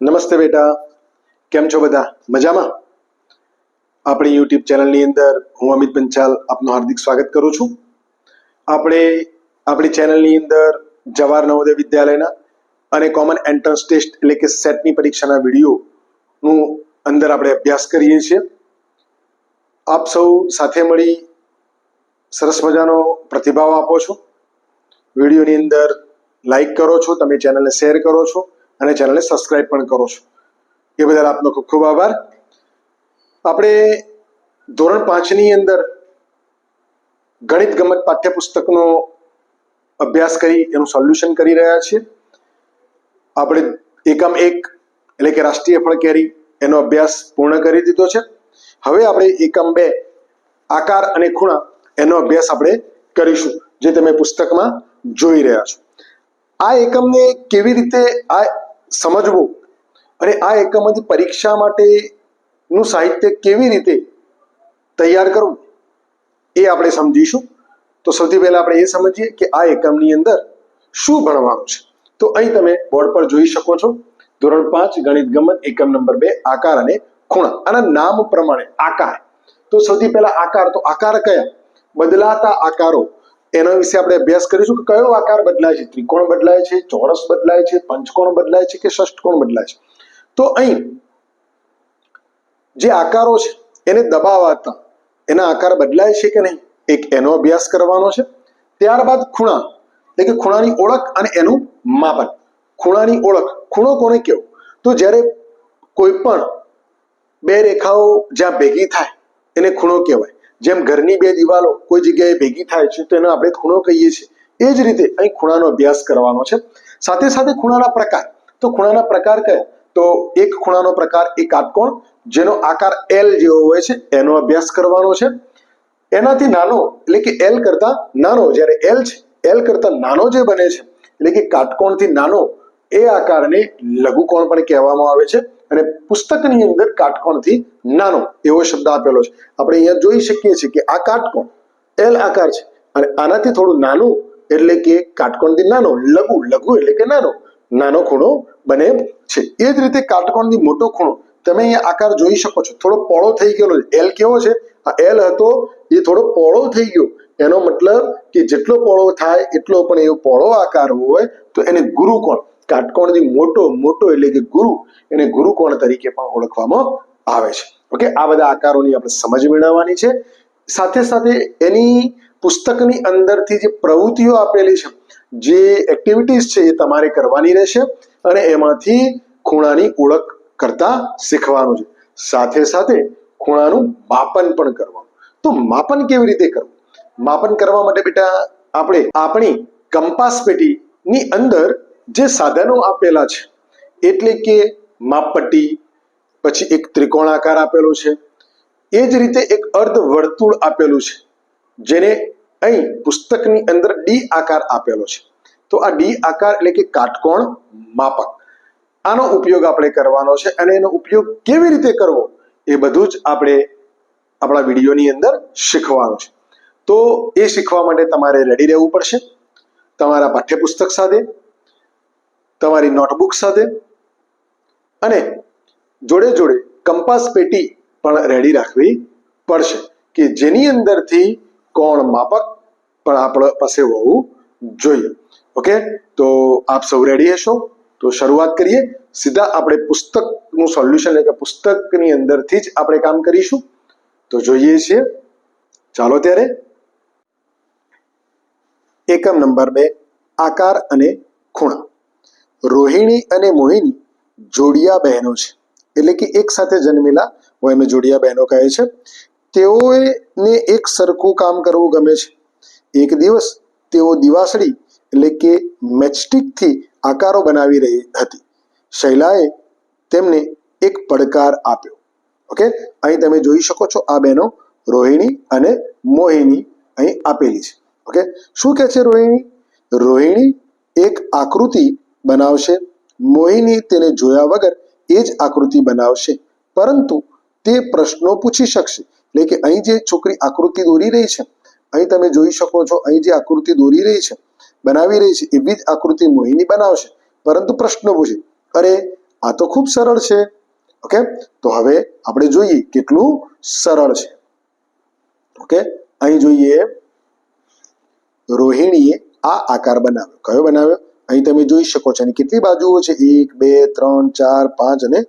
નમસ્તે બેટા. કેમ છો બધા? મજામાં? આપણી યુટ્યુબ ચેનલની અંદર હું અમિત પંચાલ આપનું હાર્દિક સ્વાગત કરું છું. આપણે આપણી ચેનલની અંદર જવાહર નવોદય વિદ્યાલયના અને કોમન એન્ટ્રન્સ ટેસ્ટ એટલે કે સેટની પરીક્ષાના વિડીયોનું અંદર આપણે અભ્યાસ કરીએ છીએ. આપ સૌ સાથે મળી સરસ મજાનો પ્રતિભાવ આપો છો. વિડીયોની અંદર લાઈક કરો છો, તમે ચેનલને શેર કરો છો. અને ચેનલને સબસ્ક્રાઇબ પણ કરો છો. એ બદલ આપનો ખૂબ ખૂબ આભાર. આપણે ધોરણ પાંચની અંદર ગણિત ગમત પાઠ્યપુસ્તકનો અભ્યાસ કરી, એનું સોલ્યુશન કરી રહ્યા છીએ. આપણે એકમ એક એટલે કે રાષ્ટ્રીય ફળ કેરી એનો અભ્યાસ પૂર્ણ કરી દીધો છે. હવે આપણે એકમ બે, આકાર અને ખૂણા એનો અભ્યાસ આપણે કરીશું, જે તમે પુસ્તકમાં જોઈ રહ્યા છો. આ એકમને કેવી રીતે આ સમજવું. અને આ એકમમાંથી પરીક્ષા માટેનું સાહિત્ય કેવી રીતે તૈયાર કરવું એ આપણે સમજીશું. તો સૌથી પહેલા આપણે એ સમજીએ કે આ એકમની અંદર શું ભણવાનું છે. તો અહીં તમે બોર્ડ પર જોઈ શકો છો. ધોરણ પાંચ, ગણિત ગમત, એકમ નંબર બે, આકાર અને ખૂણા. આના નામ પ્રમાણે આકાર. તો સૌથી પહેલા આકાર. તો આકાર કયા? બદલાતા આકારો. એના વિશે આપણે અભ્યાસ કરીશું કે કયો આકાર બદલાય છે? ત્રિકોણ બદલાય છે, ચોરસ બદલાય છે, પંચકોણ બદલાય છે કે ષષ્ઠકોણ બદલાય છે? તો અહીં જે આકારો છે, એને દબાવાતા એના આકાર બદલાય છે કે નહીં? એક એનો અભ્યાસ કરવાનો છે. ત્યારબાદ ખૂણા, એટલે કે ખૂણાની ઓળખ અને એનું માપન. ખૂણાની ઓળખ, ખૂણો કોને કેવો તો જ્યારે કોઈ પણ બે રેખાઓ જ્યાં ભેગી થાય, એને ખૂણો કહેવાય. જેમ ઘરની બે દિવાલો કોઈ જગ્યાએ ભેગી થાય છે, તો એને આપણે ખૂણો કહીએ છીએ. એ જ રીતે અહીં ખૂણાનો અભ્યાસ કરવાનો છે. સાથે સાથે ખૂણાના પ્રકાર. તો ખૂણાના પ્રકાર કયા? તો એક ખૂણાનો પ્રકાર એક કાટકોણ, જેનો આકાર એલ જેવો હોય છે, એનો અભ્યાસ કરવાનો છે. એનાથી નાનો, એટલે કે એલ કરતા નાનો, જ્યારે એલ છે એલ કરતા નાનો જે બને છે, એટલે કે કાટકોણથી નાનો, એ આકારને લઘુકોણ પણ કહેવામાં આવે છે. અને પુસ્તકની અંદર કાટકોણથી નાનો એવો શબ્દ આપેલો છે. આપણે અહીંયા જોઈ શકીએ છીએ કે આ કાટકોણ એલ આકાર છે અને આનાથી થોડું નાનું એટલે કે કાટકોણથી નાનો, લઘુ લઘુ એટલે કે નાનો નાનો ખૂણો બને છે. એ જ રીતે કાટકોણથી મોટો ખૂણો તમે અહીંયા આકાર જોઈ શકો છો. થોડો પોળો થઈ ગયેલો એલ કેવો છે? આ એલ હતો, એ થોડો પોળો થઈ ગયો. એનો મતલબ કે જેટલો પોળો થાય એટલો પણ એવો પોળો આકાર હોય તો એને ગુરુકોણ કાટકોણથી મોટો મોટો એટલે કે ગુરુ, એને ગુરુકોણ તરીકે પણ ઓળખવામાં આવે છે. ઓકે? આ બધા આકારોની આપણે સમજ મેળવવાની છે. સાથે સાથે એની પુસ્તકની અંદરથી જે પ્રવૃત્તિઓ આપેલી છે, જે એક્ટિવિટીઝ છે એ તમારે કરવાની રહેશે અને એમાંથી ખૂણાની ઓળખ કરતા શીખવાનું છે. સાથે સાથે ખૂણાનું માપન પણ કરવાનું. તો માપન કેવી રીતે કરવું? માપન કરવા માટે બેટા, આપણે આપણી કંપાસ પેટીની અંદર જે સાધનો આપેલા છે, એટલે કે માપપટ્ટી, પછી એક ત્રિકોણાકાર આપેલો છે, એ જ રીતે એક અર્ધ વર્તુળ આપેલું છે, જેને અહીં પુસ્તકની અંદર ડી આકાર આપેલો છે. તો આ ડી આકાર એટલે કે કાટકોણ માપક. આનો ઉપયોગ આપણે કરવાનો છે અને એનો ઉપયોગ કેવી રીતે કરવો, એ બધું જ આપણે આપણા વિડીયોની અંદર શીખવાનું છે. તો એ શીખવા માટે તમારે રેડી રહેવું પડશે. તમારા પાઠ્યપુસ્તક સાથે તમારી નોટબુક સાથે અને જોડે જોડે કંપાસ પેટી પણ રેડી રાખવી પડશે કે જેની અંદરથી કોણ માપક પણ આપણા પાસે હોવું જોઈએ. ઓકે તો આપ સૌ રેડી હશો? તો શરૂઆત કરીએ. સીધા આપણે પુસ્તકનું સોલ્યુશન એટલે કે પુસ્તકની અંદરથી જ આપણે કામ કરીશું. તો જોઈએ છીએ. ચાલો ત્યારે. એકમ નંબર બે, આકાર અને ખૂણા. રોહિણી અને મોહિની જોડિયા બહેનો છે. એટલે કે એક સાથે જન્મેલા હોય એમને જોડિયા બહેનો કહે છે. તેઓને એક સરખું કામ કરવું ગમે છે. એક દિવસ તેઓ દિવાસળી એટલે કે મેચસ્ટિકથી આકારો બનાવી રહી હતી. શૈલાએ તેમને એક પડકાર આપ્યો. ઓકે? અહીં તમે જોઈ શકો છો આ બહેનો રોહિણી અને મોહિની અહીં આપેલી છે. ઓકે? શું કહે છે રોહિણી? રોહિણી એક આકૃતિ બનાવશે. મોહિની તેને જોયા વગર એ જ આકૃતિ બનાવશે. પરંતુ તે પ્રશ્નો પૂછી શકશે. એટલે કે અહીં જે છોકરી આકૃતિ દોરી રહી છે, અહીં તમે જોઈ શકો છો અહીં જે આકૃતિ દોરી રહી છે, બનાવી રહી છે, એવી જ આકૃતિ મોહિની બનાવશે. પરંતુ પ્રશ્નો પૂછે, અરે, આ તો ખૂબ સરળ છે. ઓકે? તો હવે આપણે જોઈએ કેટલું સરળ છે. ઓકે? અહીં જોઈએ રોહિણીએ આ આકાર બનાવ્યો. કયો બનાવ્યો? અહીં તમે જોઈ શકો છો. એની કેટલી બાજુઓ છે? એક, બે, ત્રણ, ચાર, પાંચ અને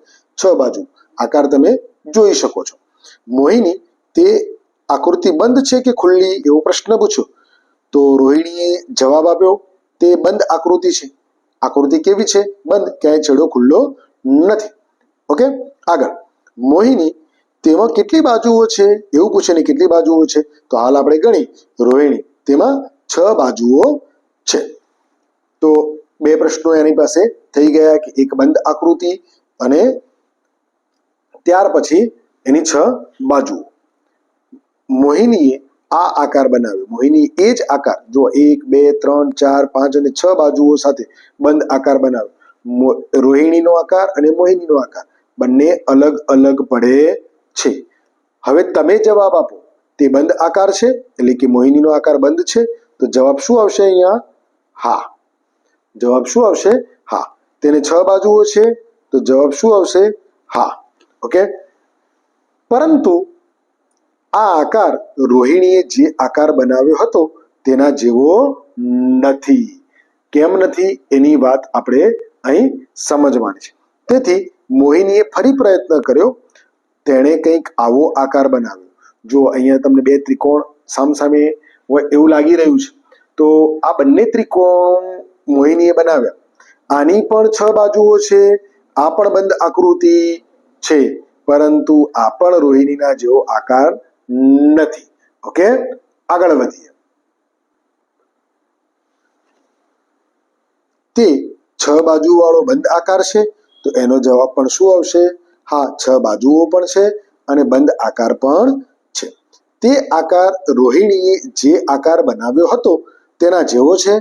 છ બાજુ. આકાર તમે જોઈ શકો છો. મોહિની તે આકૃતિ બંધ છે કે ખુલ્લી? એવો પ્રશ્ન પૂછ્યો. તો રોહિણીએ જવાબ આપ્યો, તે બંધ આકૃતિ છે. આકૃતિ કેવી છે? બંધ. ક્યાંય છેડો ખુલ્લો નથી. ઓકે? આગળ. મોહિની તેમાં કેટલી બાજુઓ છે? એવું પૂછે ને કેટલી બાજુઓ છે? તો હાલ આપણે ગણી. રોહિણી તેમાં છ બાજુઓ છે. તો બે પ્રશ્નો એની પાસે થઈ ગયા કે એક બંધ આકૃતિ અને ત્યાર પછી એની છ બાજુઓ મોહિનીએ આ આકાર બનાવ્યો. મોહિની એ જ આકાર જો એક, બે, ત્રણ, ચાર, પાંચ અને છ બાજુઓ સાથે બંધ આકાર બનાવ્યો. રોહિણીનો આકાર અને મોહિનીનો આકાર. બંને અલગ અલગ પડે છે. હવે તમે જવાબ આપો. તે બંધ આકાર છે, એટલે કે મોહિનીનો આકાર બંધ છે. તો જવાબ શું આવશે અહીંયા? હા. જવાબ શું આવશે? હા. તેને છ બાજુઓ છે, તો જવાબ શું આવશે? હા. ઓકે? પરંતુ આ આકાર રોહિણીએ જે આકાર બનાવ્યો હતો, તેના જેવો નથી. કેમ નથી? એની વાત આપણે અહીં સમજવાની છે. તેથી મોહિનીએ ફરી પ્રયત્ન કર્યો. તેણે કંઈક આવો આકાર બનાવ્યો. જો અહીંયા તમને બે ત્રિકોણ સામસામે હોય એવું લાગી રહ્યું છે, તો આ બંને ત્રિકોણ મોહિનીએ બનાવ્યા. આની પણ છ બાજુઓ છે. આ પણ બંધ આકૃતિ છે. પરંતુ આ પણ રોહિણીના જેવો આકાર નથી. ઓકે? આગળ વધીએ. તે છ બાજુ વાળો બંધ આકાર છે. તો એનો જવાબ પણ શું આવશે? હા, છ બાજુઓ પણ છે અને બંધ આકાર પણ છે. તે આકાર રોહિણીએ જે આકાર બનાવ્યો હતો તેના જેવો છે.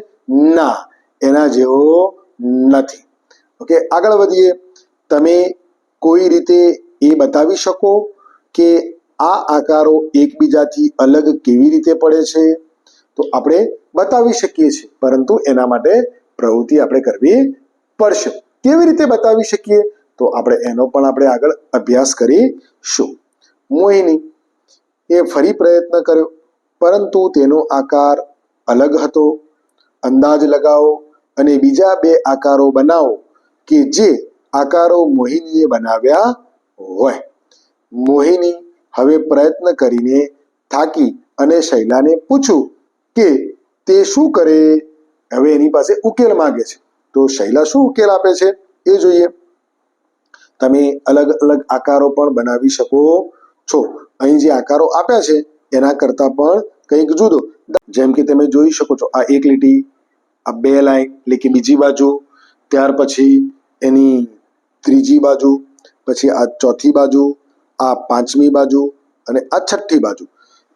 ના. એના જેવો નથી. ઓકે આગળ વધીએ. તમે કોઈ રીતે એ બતાવી શકો કે આ આકારો એકબીજાથી અલગ કેવી રીતે પડે છે? તો આપણે બતાવી શકીએ છીએ, પરંતુ એના માટે પ્રવૃત્તિ આપણે કરવી પડશે. કેવી રીતે બતાવી શકીએ? તો આપણે એનો પણ આપણે આગળ અભ્યાસ કરીશું. મોહિની એ ફરી પ્રયત્ન કર્યો, પરંતુ તેનો આકાર અલગ હતો. અંદાજ લગાવો. અને બીજા બે આકારો બનાવો કે જે આકારો મોહિનીએ બનાવ્યા હોય. મોહિની હવે પ્રયત્ન કરીને થાકી અને શૈલાને પૂછ્યું કે તે શું કરે? હવે એની પાસે ઉકેલ માંગે છે. તો શૈલા શું ઉકેલ આપે છે? એ જોઈએ. તમે અલગ અલગ આકારો પણ બનાવી શકો છો. અહીં જે આકારો આપ્યા છે, એના કરતાં પણ કંઈક જુદો. જેમ કે તમે જોઈ શકો છો, આ એક લીટી આ બે લાઈન એટલે કે બીજી બાજુ, ત્યાર પછી એની ત્રીજી બાજુ, પછી આ ચોથી બાજુ, આ પાંચમી બાજુ અને આ છઠ્ઠી બાજુ.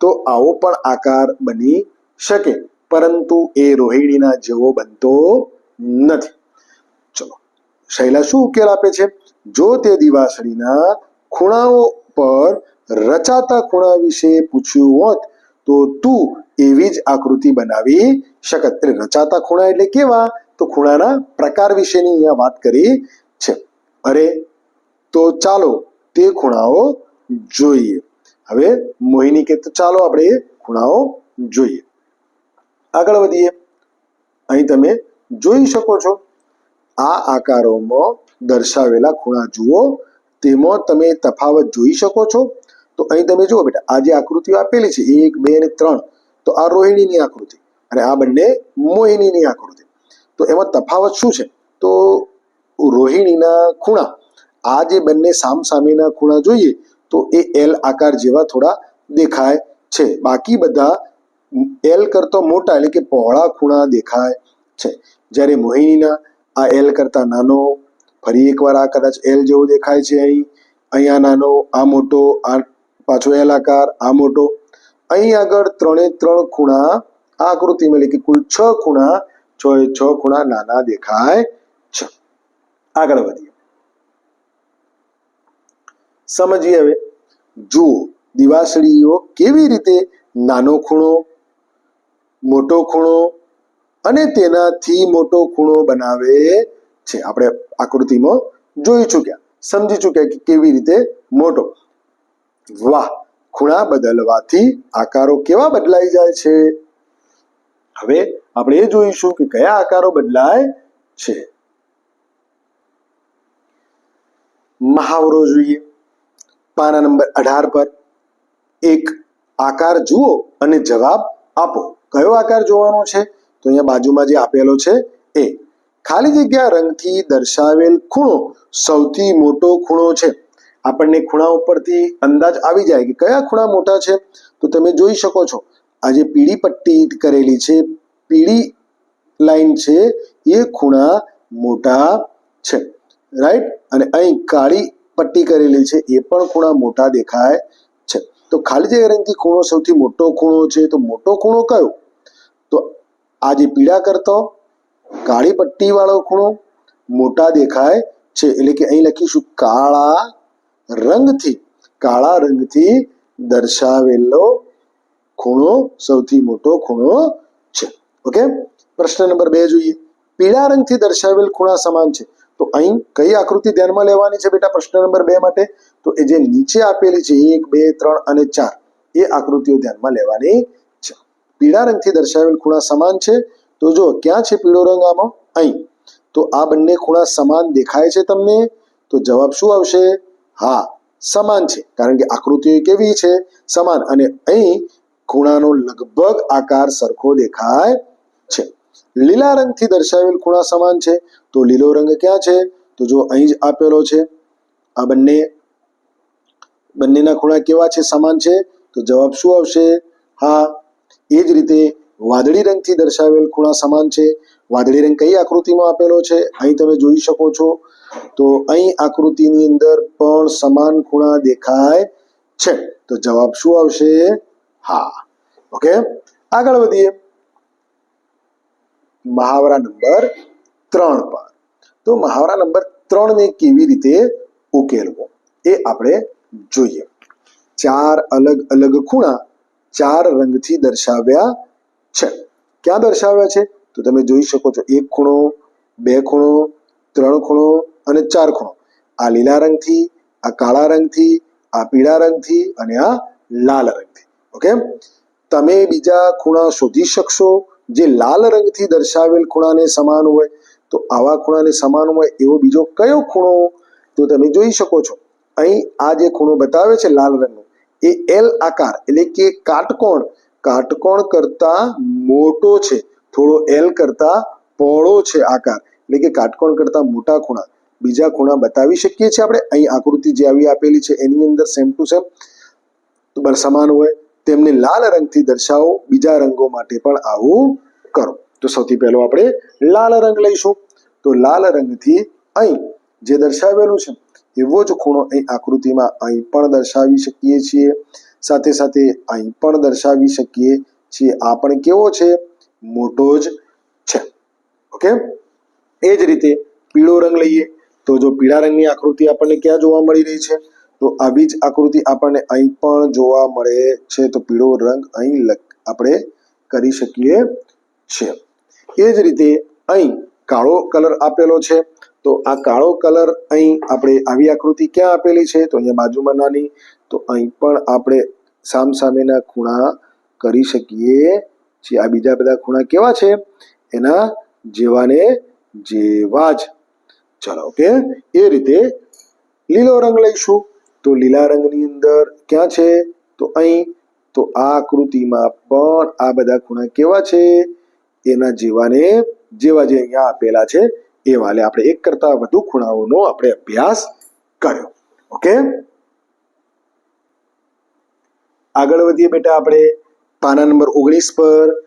તો આવો પણ આકાર બની શકે, પરંતુ એ રોહિણીના જેવો બનતો નથી. ચલો, શૈલા શું ઉકેલ આપે છે? જો તે દિવાસળીના ખૂણાઓ પર રચાતા ખૂણા વિશે પૂછ્યું હોત, તો તું એવી જ આકૃતિ બનાવી શકત. એટલે રચાતા ખૂણા એટલે કેવા? તો ખૂણાના પ્રકાર વિશેની અહીંયા વાત કરી છે. અરે, તો ચાલો તે ખૂણાઓ જોઈએ. હવે મોહિની કે તો ચાલો આપણે એ ખૂણાઓ જોઈએ. આગળ વધીએ. અહીં તમે જોઈ શકો છો. આ આકારોમાં દર્શાવેલા ખૂણા જુઓ. તેમાં તમે તફાવત જોઈ શકો છો. તો અહીં તમે જુઓ બેટા, આ જે આકૃતિઓ આપેલી છે, એક, બે અને ત્રણ તો આ રોહિણીની આકૃતિ અને આ બંને મોહિનીની આકૃતિ. તો એમાં તફાવત શું છે? તો રોહિણીના ખૂણા, આ જે બંને સામસામેના ખૂણા જોઈએ, તો એ એલ આકાર જેવા થોડા દેખાય છે. બાકી બધા એલ કરતો મોટા એટલે કે પહોળા ખૂણા દેખાય છે. જ્યારે મોહિનીના આ એલ કરતા નાનો, ફરી એકવાર આ કદાચ એલ જેવો દેખાય છે અહીં. અહીંયા નાનો, આ મોટો, આ પાછો એલ આકાર, આ મોટો અહીં આગળ ત્રણે ત્રણ ખૂણા, આ આકૃતિમાં કે કુલ છ ખૂણા, છ એ છ ખૂણા નાના દેખાય છે. આગળ વધીએ. સમજીએ હવે, જુઓ, દિવાસળીઓ કેવી રીતે નાનો ખૂણો, મોટો ખૂણો અને તેનાથી મોટો ખૂણો બનાવે છે. આપણે આકૃતિમાં જોઈ ચૂક્યા સમજી ચૂક્યા કે કેવી રીતે મોટો. વાહ! ખૂણા બદલવાથી આકારો કેવા બદલાઈ જાય છે? હવે આપણે એ જોઈશું કે કયા આકારો બદલાય છે. મહાવરો જોઈએ. પાના નંબર અઢાર પર. એક આકાર જુઓ અને જવાબ આપો. કયો આકાર જોવાનો છે? તો અહીંયા બાજુમાં જે આપેલો છે એ. ખાલી જગ્યા રંગથી દર્શાવેલ ખૂણો સૌથી મોટો ખૂણો છે. આપણને ખૂણા ઉપરથી અંદાજ આવી જાય કે કયા ખૂણા મોટા છે, તો તમે જોઈ શકો છો. આ જે પીળી પટ્ટી કરેલી છે, પીળી લાઈન છે, એ ખૂણા મોટા છે. રાઈટ અને અહીં કાળી પટ્ટી કરેલી છે, એ પણ ખૂણા મોટા દેખાય છે. તો ખાલી જગ્યા રંગથી ખૂણો સૌથી મોટો ખૂણો છે, તો મોટો ખૂણો કયો? તો આ જે પીળા કરતો કાળી પટ્ટી વાળો ખૂણો મોટા દેખાય છે, એટલે કે અહીં લખીશું કાળા રંગથી, કાળા રંગથી દર્શાવેલો ખૂણો સૌથી મોટો ખૂણો છે. ઓકે પ્રશ્ન નંબર બે જોઈએ. પીળા રંગથી દર્શાવેલ ખૂણા સમાન છે. તો અહીં કઈ આકૃતિ ધ્યાનમાં લેવાની છે બેટા પ્રશ્ન નંબર બે માટે? તો એ જે નીચે આપેલી છે, એક, બે, ત્રણ અને ચાર, એ આકૃતિઓ ધ્યાનમાં લેવાની છે. પીળા રંગથી દર્શાવેલ ખૂણા સમાન છે. તો જો ક્યાં છે પીળો રંગ આમાં? અહીં. તો આ બંને ખૂણા સમાન દેખાય છે તમને? તો જવાબ શું આવશે? હા, સમાન છે. કારણ કે આકૃતિઓ કેવી છે? સમાન. અને અહીં ખૂણાનો લગભગ આકાર સરખો દેખાય છે. લીલા રંગથી દર્શાવેલ ખૂણા સમાન છે. તો લીલો રંગ ક્યાં છે? તો જો અહીં જ આપેલો છે. આ બંને, બંનેના ખૂણા કેવા છે? સમાન છે. તો જવાબ શું આવશે? હા, એ જ રીતે વાદળી રંગથી દર્શાવેલ ખૂણા સમાન છે. વાદળી રંગ કઈ આકૃતિમાં આપેલો છે? અહીં તમે જોઈ શકો છો. તો અહીં આકૃતિની અંદર પણ સમાન ખૂણા દેખાય છે. તો જવાબ શું આવશે? હા. ઓકે? આગળ વધીએ. મહાવરા નંબર ત્રણ પર. તો મહાવરા નંબર ત્રણ ને કેવી રીતે ઉકેલવો? એ આપણે જોઈએ. ચાર અલગ અલગ ખૂણા ચાર રંગથી દર્શાવ્યા છે. ક્યાં દર્શાવ્યા છે? તો તમે જોઈ શકો છો, એક ખૂણો, બે ખૂણો, ત્રણ ખૂણો અને ચાર ખૂણો. આ લીલા રંગથી, આ કાળા રંગથી, આ પીળા રંગથી અને આ લાલ રંગથી. ઓકે? તમે બીજા ખૂણા શોધી શકશો જે લાલ રંગથી દર્શાવેલ ખૂણાને સમાન હોય. તો આવા ખૂણાને સમાન હોય એવો બીજો કયો ખૂણો? તો તમે જોઈ શકો છો. અહીં આ જે ખૂણો બતાવે છે લાલ રંગનો, એ એલ આકાર, એટલે કે કાટકોણ કાટકોણ કરતા મોટો છે. થોડો એલ કરતા પહોળો છે આકાર. એટલે કે કાટકોણ કરતા મોટા ખૂણા. બીજા ખૂણા બતાવી શકીએ છીએ આપણે? અહીં આકૃતિ જે આવી આપેલી છે, એની અંદર સેમ ટુ સેમ સમાન હોય. તેમને લાલ રંગથી દર્શાવો. બીજા રંગો માટે પણ આવું કરો. તો સૌથી પહેલો આપણે લાલ રંગ લઈશું. તો લાલ રંગથી અહીં જે દર્શાવેલું છે એવો જ ખૂણો અહીં આકૃતિમાં અહીં પણ દર્શાવી શકીએ છીએ. સાથે સાથે અહીં પણ દર્શાવી શકીએ છીએ. આ પણ કેવો છે? મોટો જ છે. ઓકે? એ જ રીતે પીળો રંગ લઈએ તો જો પીળા રંગની આકૃતિ આપણને ક્યાં જોવા મળી રહી છે? તો આવી જ આકૃતિ આપણને અહીં પણ જોવા મળે છે. તો પીળો રંગ અહીં આપણે કરી શકીએ છીએ. એ જ રીતે અહીં કાળો કલર આપેલો છે. તો આ કાળો કલર અહીં આપણે આવી આકૃતિ ક્યાં આપેલી છે? તો અહીંયા બાજુમાં નાની. તો અહીં પણ આપણે સામસામેના ખૂણા કરી શકીએ છીએ. આ બીજા બધા ખૂણા કેવા છે? એના જેવાને જેવા જ. ચાલો, ઓકે? એ રીતે લીલો રંગ લઈશું. તો લીલા રંગની અંદર ક્યાં છે? તો અહીં. તો આ આકૃતિમાં પણ આ બધા ખૂણા કેવા છે? એના જેવાને જેવા જે અહીંયા આપેલા છે. એ વાલે આપણે એક કરતા વધુ ખૂણાઓનો આપણે અભ્યાસ કર્યો. ઓકે આગળ વધીએ બેટા આપણે. પાના નંબર ઓગણીસ પર,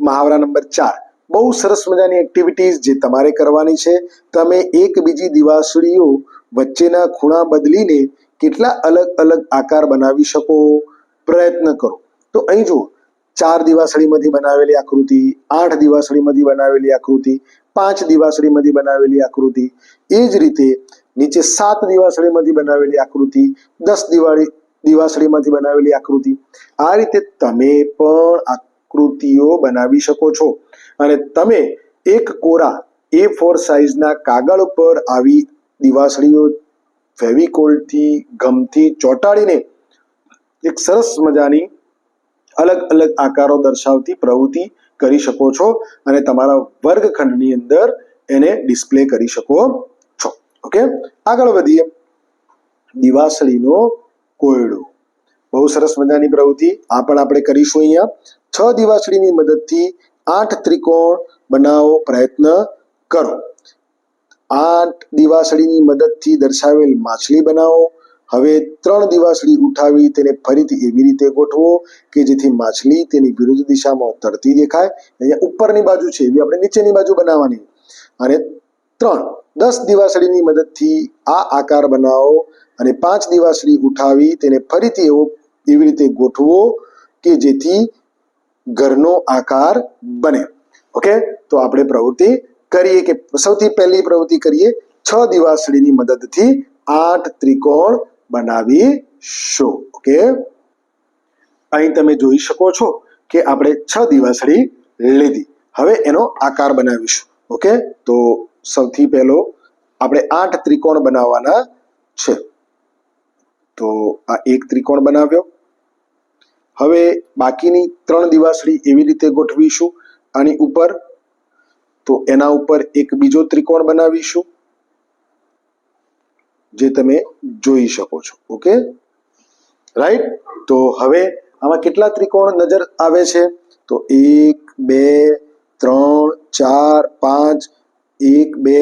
મહાવરા નંબર ચાર. બહુ સરસ મજાની એક્ટિવિટીઝ જે તમારે કરવાની છે. તમે એક બીજી દિવાસળીઓ વચ્ચેના ખૂણા બદલીને કેટલા અલગ અલગ આકાર બનાવી શકો? પ્રયત્ન કરો. તો અહીં જુઓ. ચાર દિવાસળીમાંથી બનાવેલી આકૃતિ, આઠ દિવાસળીમાંથી બનાવેલી આકૃતિ પાંચ દિવાસળીમાંથી બનાવેલી આકૃતિ. એ જ રીતે નીચે સાત દિવાસળીમાંથી બનાવેલી આકૃતિ, દસ દિવાળી દિવાસળીમાંથી બનાવેલી આકૃતિ. આ રીતે તમે પણ આકૃતિઓ બનાવી શકો છો. અને તમે એક કોરા એ ફોર સાઇઝના કાગળ પર આવી દિવાસળીઓ ફેવિકોલથી ગમથી ચોંટાડીને એક સરસ મજાની અલગ અલગ આકારો દર્શાવતી પ્રવૃત્તિ કરી શકો છો અને તમારા વર્ગખંડની અંદર એને ડિસ્પ્લે કરી શકો છો. ઓકે આગળ વધીએ. દિવાસળીનો કોયડો. બહુ સરસ મજાની પ્રવૃત્તિ. આ પણ આપણે કરીશું અહીંયા. છ દિવાસળીની મદદથી આઠ ત્રિકોણ બનાવો પ્રયત્ન કરો. આઠ દિવાસળીની મદદથી દર્શાવેલ માછલી બનાવો. હવે ત્રણ દિવાસળી ઉઠાવી તેને ફરીથી એવી રીતે ગોઠવો કે જેથી માછલી તેની વિરુદ્ધ દિશામાં તરતી દેખાય. અહીંયા ઉપરની બાજુ છે, એવી આપણે નીચેની બાજુ બનાવવાની. અને ત્રણ, દસ દિવાસળીની મદદથી આ આકાર બનાવો અને પાંચ દિવાસળી ઉઠાવી તેને ફરીથી એવો એવી રીતે ગોઠવો કે જેથી ઘરનો આકાર બને. ઓકે? તો આપણે પ્રવૃત્તિ કરીએ કે સૌથી પહેલી પ્રવૃત્તિ કરીએ. છ દિવાસળીની મદદથી આઠ ત્રિકોણ બનાવીશું. ઓકે અહીં તમે જોઈ શકો છો કે આપણે છ દિવાસળી લીધી. હવે એનો આકાર બનાવીશું. ઓકે તો સૌથી પહેલો આપણે આઠ ત્રિકોણ બનાવવાના છે. તો આ એક ત્રિકોણ બનાવ્યો. હવે બાકીની ત્રણ દિવાસળી એવી રીતે ગોઠવીશું. આની ઉપર તો એના ઉપર એક બીજો ત્રિકોણ બનાવીશું. જે તમે જોઈ શકો છો. ઓકે રાઈટ તો હવે આમાં કેટલા ત્રિકોણ નજર આવે છે? તો એક, બે, ત્રણ, ચાર, પાંચ, એક, બે,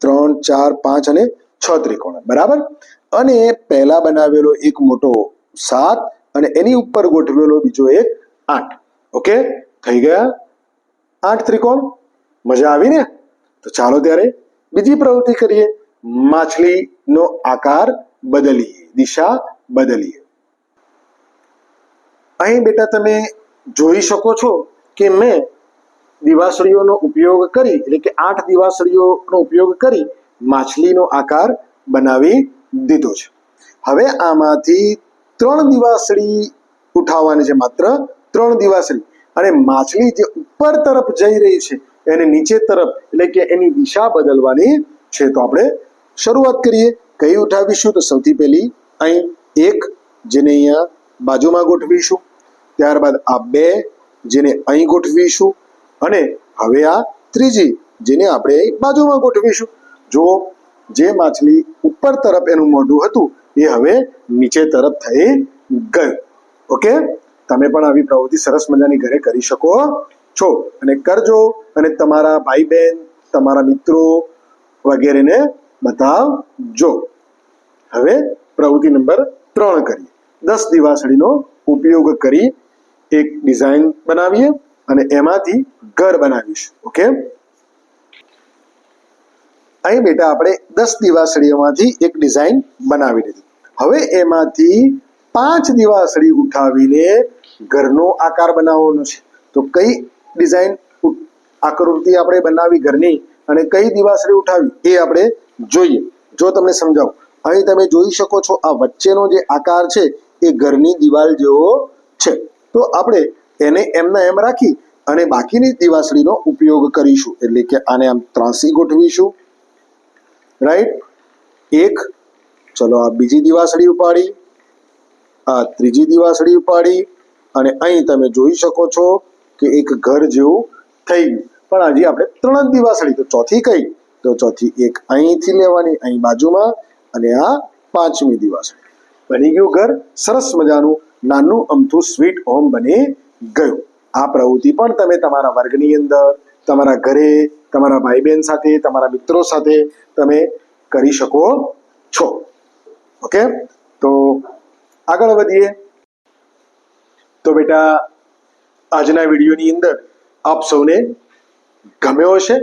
ત્રણ, ચાર, પાંચ અને છ ત્રિકોણ. બરાબર? અને પહેલા બનાવેલો એક મોટો સાત અને એની ઉપર ગોઠવેલો બીજો એક આઠ. ઓકે થઈ ગયા? આઠ ત્રિકોણ? મજા આવી ને તો ચાલો ત્યારે બીજી પ્રવૃત્તિ કરીએ. માછલીનો આકાર બદલીએ, દિશા બદલીએ. અહીં બેટા તમે જોઈ શકો છો કે મેં દિવાસળીઓનો ઉપયોગ કરી, એટલે કે આઠ દિવાસળીઓનો ઉપયોગ કરી માછલીનો આકાર બનાવી દીધો છે. હવે આમાંથી ત્રણ દિવાસળી ઉઠાવવાની છે, માત્ર ત્રણ દિવાસળી. અને માછલી જે ઉપર તરફ જઈ રહી છે, એને નીચે તરફ, એટલે કે એની દિશા બદલવાની છે, તો આપણે શરૂઆત કરીએ, કઈ ઉઠાવીશું? તો સૌથી પહેલી અહીં એક જેને અહીંયા બાજુમાં ગોઠવીશું, ત્યારબાદ આ બે જેને અહીં ગોઠવીશું, અને હવે આ ત્રીજી જેને આપણે બાજુમાં ગોઠવીશું. જો જે માછલી ઉપર તરફ એનું મોઢું હતું, એ હવે નીચે તરફ થઈ ગયું. ઓકે? તમે પણ આવી પ્રવૃત્તિ સરસ મજાની ઘરે કરી શકો છો. અને કરજો, અને તમારા ભાઈ બહેન તમારા મિત્રો વગેરેને બતાવજો હવે પ્રવૃત્તિ નંબર ત્રણ કરીએ. દસ દિવાસળીનો ઉપયોગ કરી એક ડિઝાઇન બનાવીએ અને એમાંથી ઘર બનાવીશું, ઓકે? અહીં બેટા આપણે દસ દિવાસળીઓમાંથી એક ડિઝાઇન બનાવી લીધી. હવે એમાંથી પાંચ દિવાસળી ઉઠાવીને ઘરનો આકાર બનાવવાનો છે. તો કઈ ડિઝાઇન આકૃતિ આપણે બનાવી ઘરની અને કઈ દિવાસળી ઉઠાવી એ આપણે જોઈએ. જો તમને સમજાવું, અહીં તમે જોઈ શકો છો આ વચ્ચેનો જે આકાર છે એ ઘરની દિવાલ જેવો છે. તો આપણે એને એમના એમ રાખી અને બાકીની દિવાસળીનો ઉપયોગ કરીશું. એટલે કે આને આમ ત્રાસી ગોઠવીશું. રાઈટ એક, ચલો આ બીજી દિવાસળી ઉપાડી. આ ત્રીજી દિવાસળી ઉપાડી. અને અહીં તમે જોઈ શકો છો કે એક ઘર જેવું થઈ ગયું. પણ હજી આપણે ત્રણ જ દિવાસળી, તો ચોથી કઈ? તો ચોથી એક અહીંથી લેવાની, અહીં બાજુમાં, અને આ પાંચમી દિવસ બની ગયું ઘર, સરસ મજાનું, નાનું, અમથું સ્વીટ હોમ બની ગયું. આ પ્રવૃત્તિ પણ તમે તમારા વર્ગની અંદર, તમારા ઘરે, તમારા ભાઈ બહેન સાથે, તમારા મિત્રો સાથે તમે કરી શકો છો. ઓકે તો આગળ વધીએ. તો બેટા, આજના વિડીયોની અંદર આપ સૌને ગમ્યો હશે.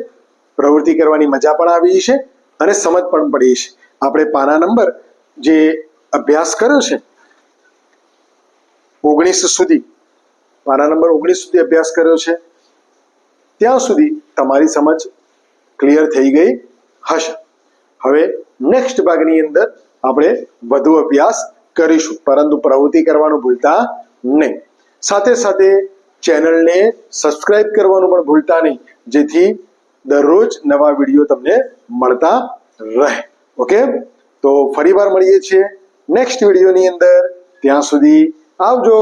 પ્રવૃત્તિ કરવાની મજા પણ આવી છે અને સમજ પણ પડી છે. આપણે પાના નંબર જે અભ્યાસ કર્યો છે, ઓગણીસ સુધી, પાના નંબર ઓગણીસ સુધી અભ્યાસ કર્યો છે, ત્યાં સુધી તમારી સમજ ક્લિયર થઈ ગઈ હશે. હવે નેક્સ્ટ ભાગની અંદર આપણે વધુ અભ્યાસ કરીશું, પરંતુ પ્રવૃત્તિ કરવાનું ભૂલતા નહીં. સાથે સાથે ચેનલને સબસ્ક્રાઇબ કરવાનું પણ ભૂલતા નહીં, જેથી દરરોજ નવા વીડિયો તમને મળતા રહે. ઓકે તો ફરીવાર મળીએ છીએ નેક્સ્ટ વિડીયોની અંદર. ત્યાં સુધી આવજો.